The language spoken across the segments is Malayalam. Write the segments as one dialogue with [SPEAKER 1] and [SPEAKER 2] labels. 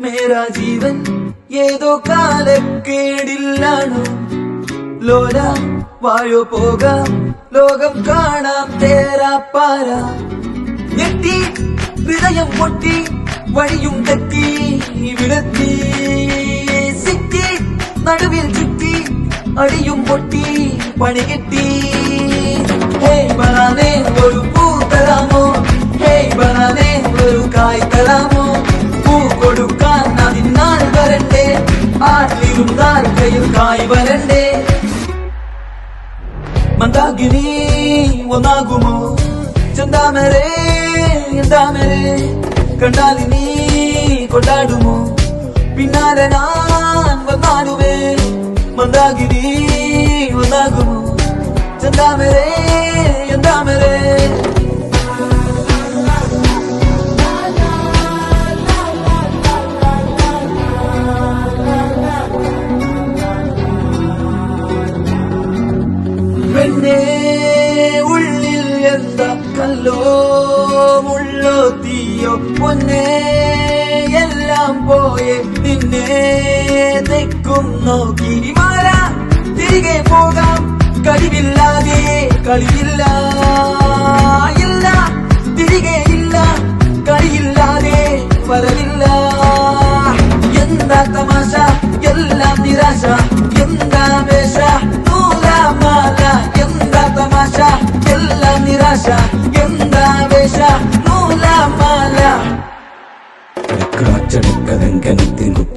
[SPEAKER 1] മേരാ ജീവൻ ഏതോ കാലക്കേടില്ലാണോ ലോല വായോ പോകാം ലോകം കാണാം തേരാ പാര. ഞെട്ടി ഹൃദയം പൊട്ടി വഴിയും തെറ്റി വിടത്തി. സിറ്റി നടുവിൽ ചുറ്റി അടിയും പൊട്ടി പണി കിട്ടി. ഹേയ് ബനാനെ ഒരു മന്ദാകിനി ഒന്നാകുമോ ചെന്താമരേ എന്താമരേ കണ്ടാലിനി കൊണ്ടാടുമോ പിന്നാലെ ഞാൻ വന്നാലുമേ മന്ദാകിനി ഒന്നാകുമോ ചെന്താമരേ എന്താമരേ കല്ലോ മുള്ളോ തീയോ? പൊന്നേ എല്ലാം പോയെ നിന്നെ തെക്കും നോക്കി. മാറ തിരികെ പോകാം. കഴിവില്ലാതെ കളിയില്ല. ഇല്ല തിരികെ ഇല്ല. കളിയില്ലാതെ വരവില്ല എന്താ തമാശ? എല്ലാം നിരാശ.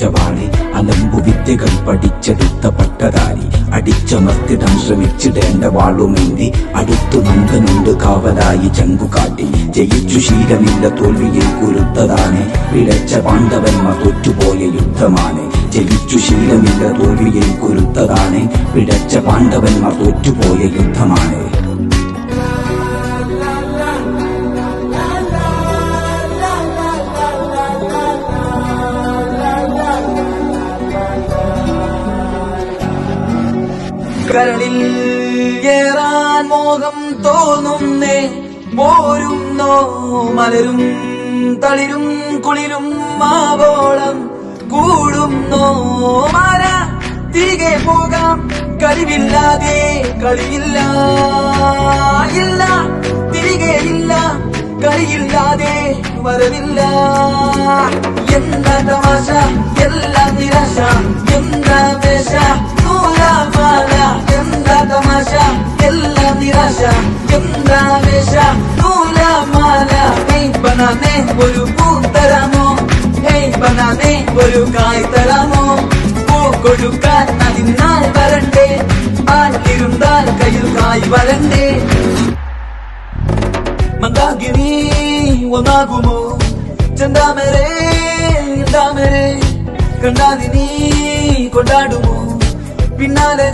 [SPEAKER 2] കുറ്റവാളി അലമ്പു വിദ്യകൾ പഠിച്ചെടുത്ത പട്ടതാരി. അടിച്ചമർത്തിടം ശ്രമിച്ചിടേണ്ട വാളുമേന്തി. അടുത്തു നന്ദനുണ്ട് കാവലായി ചങ്കുകാട്ടി. ജയിച്ചു ശീലമില്ല തോൽവിയിൽ കുരുത്തതാണ്. പിഴച്ച പാണ്ഡവന്മ തോറ്റുപോയ യുദ്ധമാണ്. ജയിച്ചു ശീലമില്ല തോൽവിയിൽ കുരുത്തതാണ്. പിഴച്ച പാണ്ഡവന്മ തോറ്റുപോയ യുദ്ധമാണ്.
[SPEAKER 1] കരളിൽ ഏറാൻ മോഹം തോന്നുന്നേ. പോരുന്നോ മലരും തളിരും കുളിരും മാവോളം കൂടുന്നോ മാര തിരികെ പോകാം. കഴിവില്ലാതെ കളിയില്ല. ഇല്ല തിരികെ ഇല്ല. കളിയില്ലാതെ വരവില്ല. എന്താ തമാശ? എല്ലാം നിരാശ. എന്താ വേഷ ബനാനെ ഒരു പൂ തരാമോ ഹേയ് ബനാനെ ഒരു കായ് തരാമോ പൂ കൊടുക്കാൻ അതിനാൾ വരണ്ടേ ആട്ടിരുന്നാൽ കയ്യിൽ കായ് വരണ്ടേ മന്ദാകിനി ഒന്നാകുമോ ചന്താമരേ എന്താമരേ കണ്ടാലിനി കൊണ്ടാടുമോ പിന്നാലെ